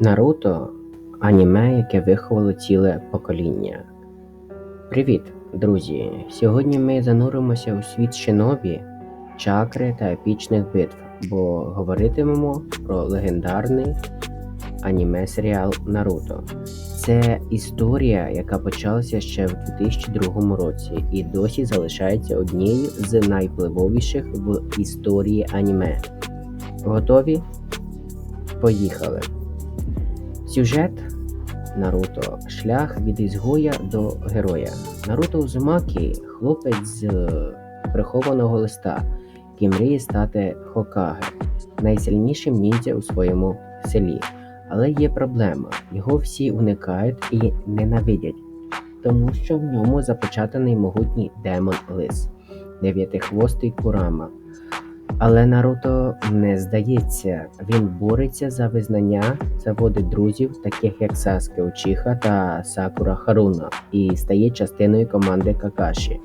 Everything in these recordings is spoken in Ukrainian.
Наруто аніме, яке виховало ціле покоління. Привіт, друзі! Сьогодні ми зануримося у світ шинобі, чакри та епічних битв, бо говоритимемо про легендарний аніме серіал Наруто. Це історія, яка почалася ще в 2002 році і досі залишається однією з найвпливовіших в історії аніме. Готові? Поїхали! Сюжет Наруто шлях від ізгоя до героя. Наруто Узумакі хлопець з прихованого листа, який мріє стати Хокаге, найсильнішим ніндзя у своєму селі. Але є проблема: його всі уникають і ненавидять, тому що в ньому запечатаний могутній демон лис, дев'ятихвостий Курама. Але Наруто не здається, він бореться за визнання, заводить друзів, таких як Саске Учіха та Сакура Харуна, і стає частиною команди Какаші.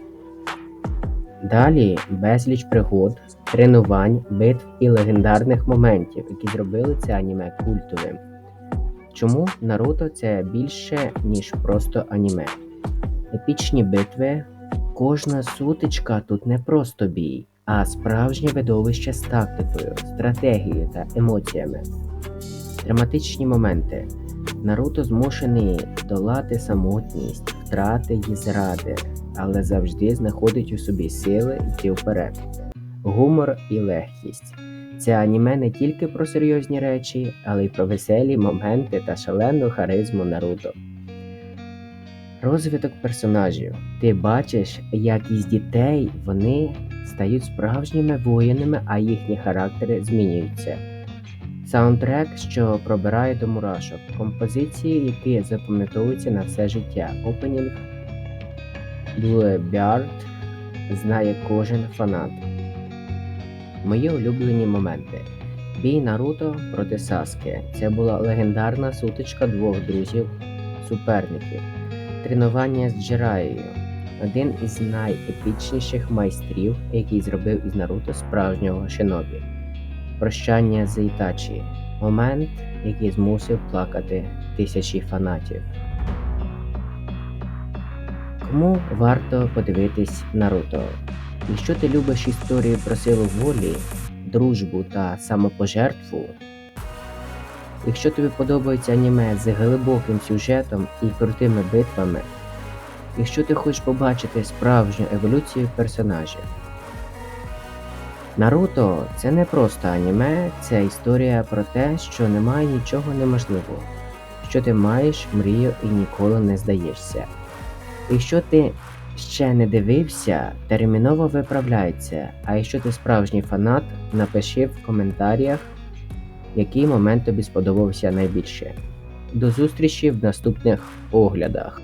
Далі безліч пригод, тренувань, битв і легендарних моментів, які зробили це аніме культовим. Чому Наруто це більше, ніж просто аніме? Епічні битви, кожна сутичка тут не просто бій а справжнє видовище з тактикою, стратегією та емоціями. Драматичні моменти. Наруто змушений долати самотність, втрати і зради, але завжди знаходить у собі сили йти вперед. Гумор і легкість. Це аніме не тільки про серйозні речі, але й про веселі моменти та шалену харизму Наруто. Розвиток персонажів. Ти бачиш, як із дітей вони стають справжніми воїнами, а їхні характери змінюються. Саундтрек, що пробирає до мурашок, композиції, які запам'ятовуються на все життя. Опенінг Bluebird знає кожен фанат. Мої улюблені моменти. Бій Наруто проти Саски. Це була легендарна сутичка двох друзів-суперників. Тренування з Джираєю один із найепічніших майстрів, який зробив із Наруто справжнього шинобі. Прощання з Ітачі момент, який змусив плакати тисячі фанатів. Кому варто подивитись Наруто? Якщо ти любиш історію про силу волі, дружбу та самопожертву, якщо тобі подобається аніме з глибоким сюжетом і крутими битвами, якщо ти хочеш побачити справжню еволюцію персонажів. Наруто це не просто аніме, це історія про те, що немає нічого неможливого, що ти маєш мрію і ніколи не здаєшся. Якщо ти ще не дивився, терміново виправляється, а якщо ти справжній фанат, напиши в коментарях, який момент тобі сподобався найбільше. До зустрічі в наступних оглядах.